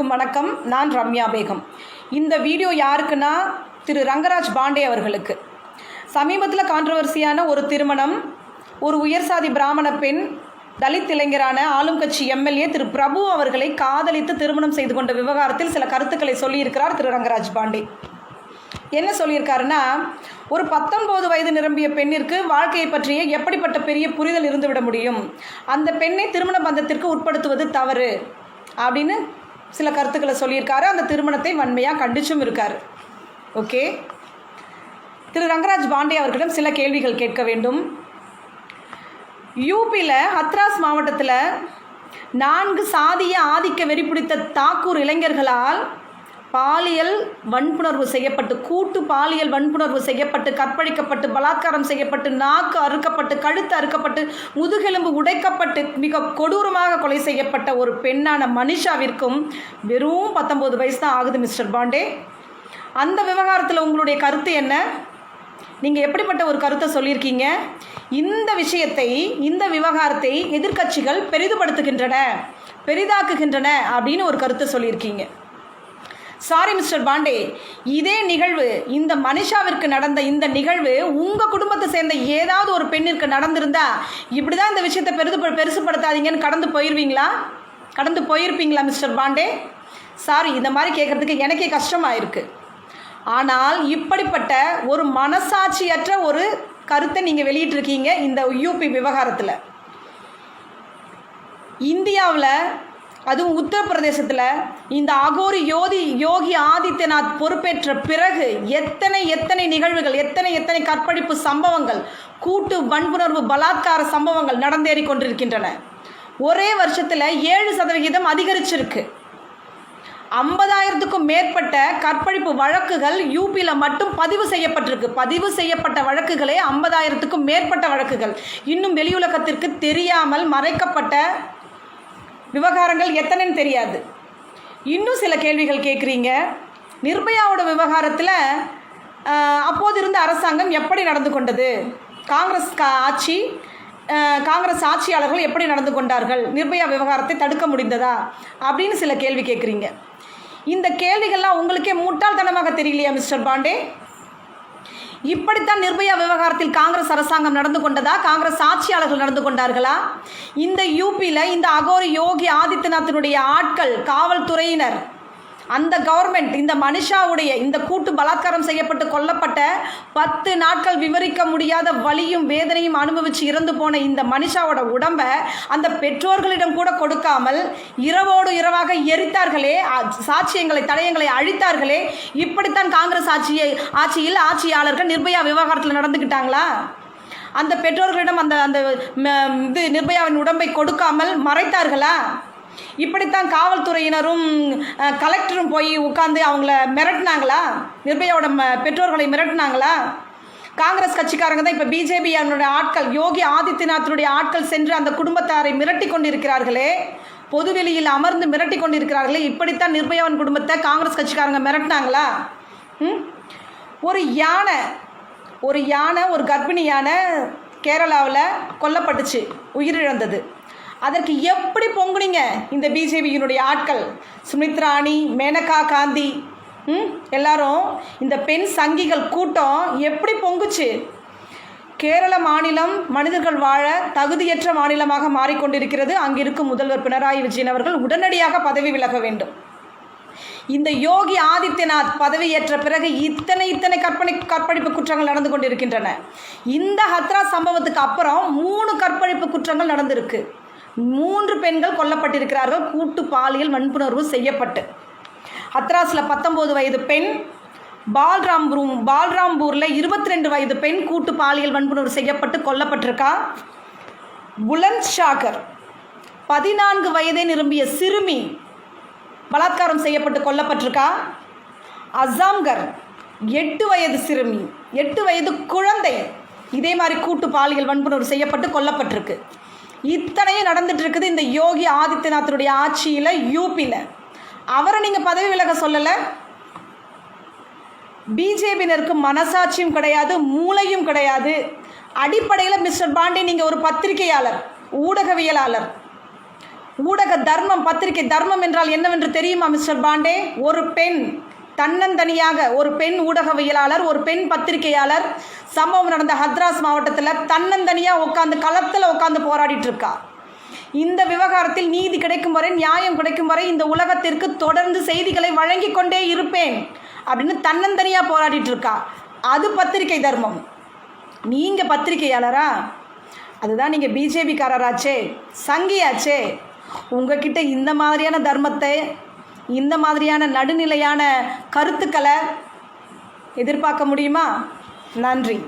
அனைவருக்கும் வணக்கம். நான் ரம்யா பேகம். இந்த வீடியோ யாருக்குன்னா திரு ரங்கராஜ் பாண்டே அவர்களுக்கு. சமீபத்தில் கான்ட்ரவர்சியான ஒரு திருமணம் ஒரு உயர்சாதி பிராமண பெண் தலித் இளைஞரான ஆளும் கட்சி எம்எல்ஏ திரு பிரபு அவர்களை காதலித்து திருமணம் செய்து கொண்ட விவகாரத்தில் சில கருத்துக்களை சொல்லியிருக்கிறார் திரு ரங்கராஜ் பாண்டே. என்ன சொல்லியிருக்காருன்னா ஒரு பத்தொன்பது வயது நிரம்பிய பெண்ணிற்கு வாழ்க்கையை பற்றிய எப்படிப்பட்ட பெரிய புரிதல் இருந்துவிட முடியும்? அந்த பெண்ணை திருமண பந்தத்திற்கு உட்படுத்துவது தவறு அப்படின்னு சில கருத்துக்களை சொல்லியிருக்காரு. அந்த திருமணத்தை வன்மையாக கண்டிச்சும் இருக்கார். ஓகே திரு ரங்கராஜ் பாண்டே அவர்களிடம் சில கேள்விகள் கேட்க வேண்டும். யூபியில் ஹத்ராஸ் மாவட்டத்தில் நான்கு சாதிய ஆதிக்க வெறி பிடித்த தாக்கூர் இளைஞர்களால் பாலியல் வன்புணர்வு செய்யப்பட்டு கூட்டு பாலியல் வன்புணர்வு செய்யப்பட்டு கற்பழிக்கப்பட்டு பலாத்காரம் செய்யப்பட்டு நாக்கு அறுக்கப்பட்டு கழுத்து அறுக்கப்பட்டு முதுகெலும்பு உடைக்கப்பட்டு மிக கொடூரமாக கொலை செய்யப்பட்ட ஒரு பெண்ணான மனிஷாவிற்கும் வெறும் பத்தொம்போது வயசு தான் ஆகுது மிஸ்டர் பாண்டே. அந்த விவகாரத்தில் உங்களுடைய கருத்து என்ன? நீங்கள் எப்படிப்பட்ட ஒரு கருத்தை சொல்லியிருக்கீங்க? இந்த விஷயத்தை இந்த விவகாரத்தை எதிர்க்கட்சிகள் பெரிதுபடுத்துகின்றன பெரிதாக்குகின்றன அப்படின்னு ஒரு கருத்தை சொல்லியிருக்கீங்க. சாரி மிஸ்டர் பாண்டே இதே நிகழ்வு இந்த மனிஷாவிற்கு நடந்த இந்த நிகழ்வு உங்கள் குடும்பத்தை சேர்ந்த ஏதாவது ஒரு பெண்ணிற்கு நடந்திருந்தா இப்படி தான் இந்த விஷயத்தை பெருது பெருசுப்படுத்தாதீங்கன்னு கடந்து போயிடுவீங்களா கடந்து போயிருப்பீங்களா மிஸ்டர் பாண்டே சாரி இந்த மாதிரி கேட்குறதுக்கு எனக்கே கஷ்டமாக இருக்குது ஆனால் இப்படிப்பட்ட ஒரு மனசாட்சியற்ற ஒரு கருத்தை நீங்கள் வெளியிட்டிருக்கீங்க இந்த யூபி விவகாரத்தில். இந்தியாவில் அதுவும் உத்தரப்பிரதேசத்தில் இந்த அகோரி யோதி யோகி ஆதித்யநாத் பொறுப்பேற்ற பிறகு எத்தனை எத்தனை நிகழ்வுகள் எத்தனை எத்தனை கற்பழிப்பு சம்பவங்கள் கூட்டு வன்புணர்வு பலாத்கார சம்பவங்கள் நடந்தேறி கொண்டிருக்கின்றன. ஒரே வருஷத்தில் ஏழு சதவிகிதம் அதிகரிச்சிருக்கு. ஐம்பதாயிரத்துக்கும் மேற்பட்ட கற்பழிப்பு வழக்குகள் யூபியில் மட்டும் பதிவு செய்யப்பட்டிருக்கு. பதிவு செய்யப்பட்ட வழக்குகளே ஐம்பதாயிரத்துக்கும் மேற்பட்ட வழக்குகள். இன்னும் வெளியுலகத்திற்கு தெரியாமல் மறைக்கப்பட்ட விவகாரங்கள் எத்தனைன்னு தெரியாது. இன்னும் சில கேள்விகள் கேட்குறீங்க. நிர்பயாவோட விவகாரத்தில் அப்போது இருந்த அரசாங்கம் எப்படி நடந்து கொண்டது? காங்கிரஸ் கா ஆட்சி காங்கிரஸ் ஆட்சியாளர்கள் எப்படி நடந்து கொண்டார்கள்? நிர்பயா விவகாரத்தை தடுக்க முடிந்ததா? அப்படின்னு சில கேள்வி கேட்குறீங்க. இந்த கேள்விகள்லாம் உங்களுக்கே முட்டாள்தனமாக தெரியலையா மிஸ்டர் பாண்டே? இப்படித்தான் நிர்பயா விவகாரத்தில் காங்கிரஸ் அரசாங்கம் நடந்து கொண்டதா? காங்கிரஸ் ஆட்சியாளர்கள் நடந்து கொண்டார்களா? இந்த யூபியில் இந்த அகோரி யோகி ஆதித்யநாத்தினுடைய ஆட்கள் காவல்துறையினர் அந்த கவர்மெண்ட் இந்த மனிஷாவுடைய இந்த கூட்டு பலாத்காரம் செய்யப்பட்டு கொல்லப்பட்ட பத்து நாட்கள் விவரிக்க முடியாத வலியும் வேதனையும் அனுபவித்து இறந்து போன இந்த மனிஷாவோட உடம்பை அந்த பெற்றோர்களிடம் கூட கொடுக்காமல் இரவோடு இரவாக எரித்தார்களே அ- சாட்சியங்களை தடயங்களை அழித்தார்களே இப்படித்தான் காங்கிரஸ் ஆட்சியை ஆட்சியில் ஆட்சியாளர்கள் நிர்பயா விவகாரத்தில் நடந்துக்கிட்டாங்களா அந்த பெற்றோர்களிடம் அந்த அந்த இது நிர்பயாவின் உடம்பை கொடுக்காமல் மறைத்தார்களா? இப்படித்தான் காவல்துறையினரும் கலெக்டரும் போய் உட்காந்து அவங்கள மிரட்டினாங்களா? நிர்பயாவோட ம பெற்றோர்களை மிரட்டினாங்களா? காங்கிரஸ் கட்சிக்காரங்க தான் இப்போ பிஜேபி அவனுடைய ஆட்கள் யோகி ஆதித்யநாத்தினுடைய ஆட்கள் சென்று அந்த குடும்பத்தாரை மிரட்டி கொண்டிருக்கிறார்களே. பொதுவெளியில் அமர்ந்து மிரட்டி கொண்டிருக்கிறார்களே. இப்படித்தான் நிர்பயாவின் குடும்பத்தை காங்கிரஸ் கட்சிக்காரங்க மிரட்டினாங்களா? ம்? ஒரு யானை ஒரு யானை ஒரு கர்ப்பிணி யானை கேரளாவில் கொல்லப்பட்டுச்சு உயிரிழந்தது. அதற்கு எப்படி பொங்குனீங்க? இந்த பிஜேபியினுடைய ஆட்கள். சுமித்ராணி மேனகா காந்தி ம் எல்லாரும் இந்த பெண் சங்கிகள் கூட்டம் எப்படி பொங்குச்சு? கேரள மாநிலம் மனிதர்கள் வாழ தகுதியற்ற மாநிலமாக மாறிக்கொண்டிருக்கிறது. அங்கிருக்கும் முதல்வர் பினராயி விஜயன் அவர்கள் உடனடியாக பதவி விலக வேண்டும். இந்த யோகி ஆதித்யநாத் பதவியேற்ற பிறகு இத்தனை இத்தனை கற்பனை கற்பழிப்பு குற்றங்கள் நடந்து கொண்டிருக்கின்றன. இந்த ஹத்ரா சம்பவத்துக்கு அப்புறம் மூணு கற்பழிப்பு குற்றங்கள் நடந்திருக்கு. மூன்று பெண்கள் கொல்லப்பட்டிருக்கிறார்கள். கூட்டு பாலியல் வன்புணர்வு செய்யப்பட்டு. ஹத்ராஸில் பத்தொம்போது வயது பெண் பால்ராம்பூர் பால்ராம்பூரில் இருபத்தி ரெண்டு வயது பெண் கூட்டு பாலியல் வன்புணர்வு செய்யப்பட்டு கொல்லப்பட்டிருக்கா? புலந்த் ஷாகர் பதினான்கு வயதை நிரம்பிய சிறுமி பலாத்காரம் செய்யப்பட்டு கொல்லப்பட்டிருக்கா? அசாம்கர் எட்டு வயது சிறுமி எட்டு வயது குழந்தை. இதே மாதிரி கூட்டு பாலியல் வன்புணர்வு செய்யப்பட்டு கொல்லப்பட்டிருக்கு. இத்தனையும் நடந்துட்டு இருக்குது இந்த யோகி ஆதித்யநாத்தினுடைய ஆட்சியில் யூபியில் அவரை நீங்கள் பதவி விலக சொல்லலை. பிஜேபியினருக்கு மனசாட்சியும் கிடையாது மூளையும் கிடையாது. அடிப்படையில் மிஸ்டர் பாண்டே நீங்கள் ஒரு பத்திரிகையாளர் ஊடகவியலாளர். ஊடக தர்மம் பத்திரிகை தர்மம் என்றால் என்னவென்று தெரியுமா மிஸ்டர் பாண்டே? ஒரு பெண். தன்னந்தனியாக ஒரு பெண் ஊடகவியலாளர் ஒரு பெண் பத்திரிகையாளர் சம்பவம் நடந்த ஹத்ராஸ் மாவட்டத்தில் தன்னந்தனியாக உட்காந்து களத்தில் உட்காந்து போராடிட்டு இருக்கா இந்த விவகாரத்தில் நீதி கிடைக்கும் வரை நியாயம் கிடைக்கும் வரை இந்த உலகத்திற்கு தொடர்ந்து செய்திகளை வழங்கி கொண்டே இருப்பேன் அப்படின்னு தன்னந்தனியாக போராடிட்டு இருக்கா அது பத்திரிகை தர்மம். நீங்கள் பத்திரிகையாளரா? அதுதான் நீங்கள் பிஜேபிக்காரராச்சே சங்கியாச்சே. உங்ககிட்ட இந்த மாதிரியான தர்மத்தை இந்த மாதிரியான நடுநிலையான கருத்துக்களை எதிர்பார்க்க முடியுமா? நன்றி.